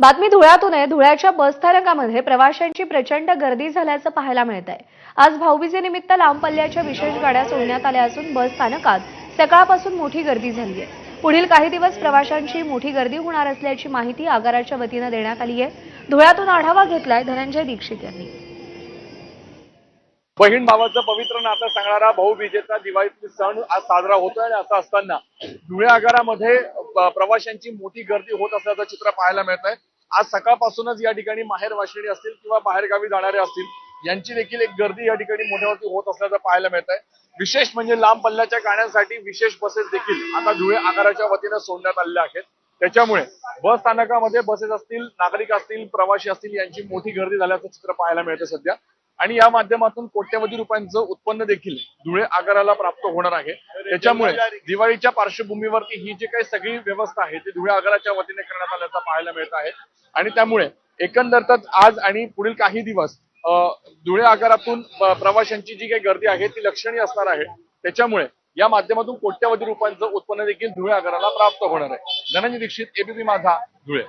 बातमी धुळ्यातून आहे. धुळ्याच्या बसस्थानकामध्ये प्रवाशांची प्रचंड गर्दी झाल्याचं पाहायला मिळत आहे आज भाऊबीजेनिमित्त लांब पल्ल्याच्या विशेष गाड्या सोडण्यात आल्या असून बस स्थानकात सकाळपासून मोठी गर्दी झाली आहे पुढील काही दिवस प्रवाशांची मोठी गर्दी होणार असल्याची माहिती आगाराच्या वतीनं देण्यात आली आहे धुळ्यातून आढावा घेतलाय धनंजय दीक्षित यांनी. बहीण भावाचं पवित्र नातं सांगणारा भाऊबीजेचा दिवाळीतील सण आज साजरा होतोय आणि असं असताना धुळे आगारामध्ये प्रवाशांची मोठी गर्दी होत असल्याचं चित्र पाहायला मिळत आहे आज सकाळपासूनच या ठिकाणी माहेर वाशिणी असतील किंवा बाहेरगावी जाणारे असतील यांची देखील एक गर्दी या ठिकाणी मोठ्यावरती होत असल्याचं पाहायला मिळत आहे विशेष म्हणजे लांब पल्ल्याच्या गाड्यांसाठी विशेष बसेस देखील आता धुळे आगाराच्या वतीनं सोडण्यात आलेल्या आहेत. त्याच्यामुळे बस स्थानकामध्ये बसेस असतील नागरिक असतील प्रवासी असतील यांची मोठी गर्दी झाल्याचं चित्र पाहायला मिळतं सध्या. आणि या माध्यमातून कोट्यवधी रुपयांचं उत्पन्न देखील धुळे आगाराला प्राप्त होणार आहे. त्याच्यामुळे दिवाळीच्या पार्श्वभूमीवरती ही जी काही सगळी व्यवस्था आहे ती धुळे आगाराच्या वतीने करण्यात आल्याचं पाहायला मिळत आहे. आणि त्यामुळे एकंदरतच आज आणि पुढील काही दिवस धुळे आगारातून प्रवाशांची जी काही गर्दी आहे ती लक्षणीय असणार आहे. त्याच्यामुळे या माध्यमातून कोट्यवधी रुपयांचं उत्पन्न देखील धुळे आगाराला प्राप्त होणार आहे. धनंजय दीक्षित एबीपी माझा धुळे.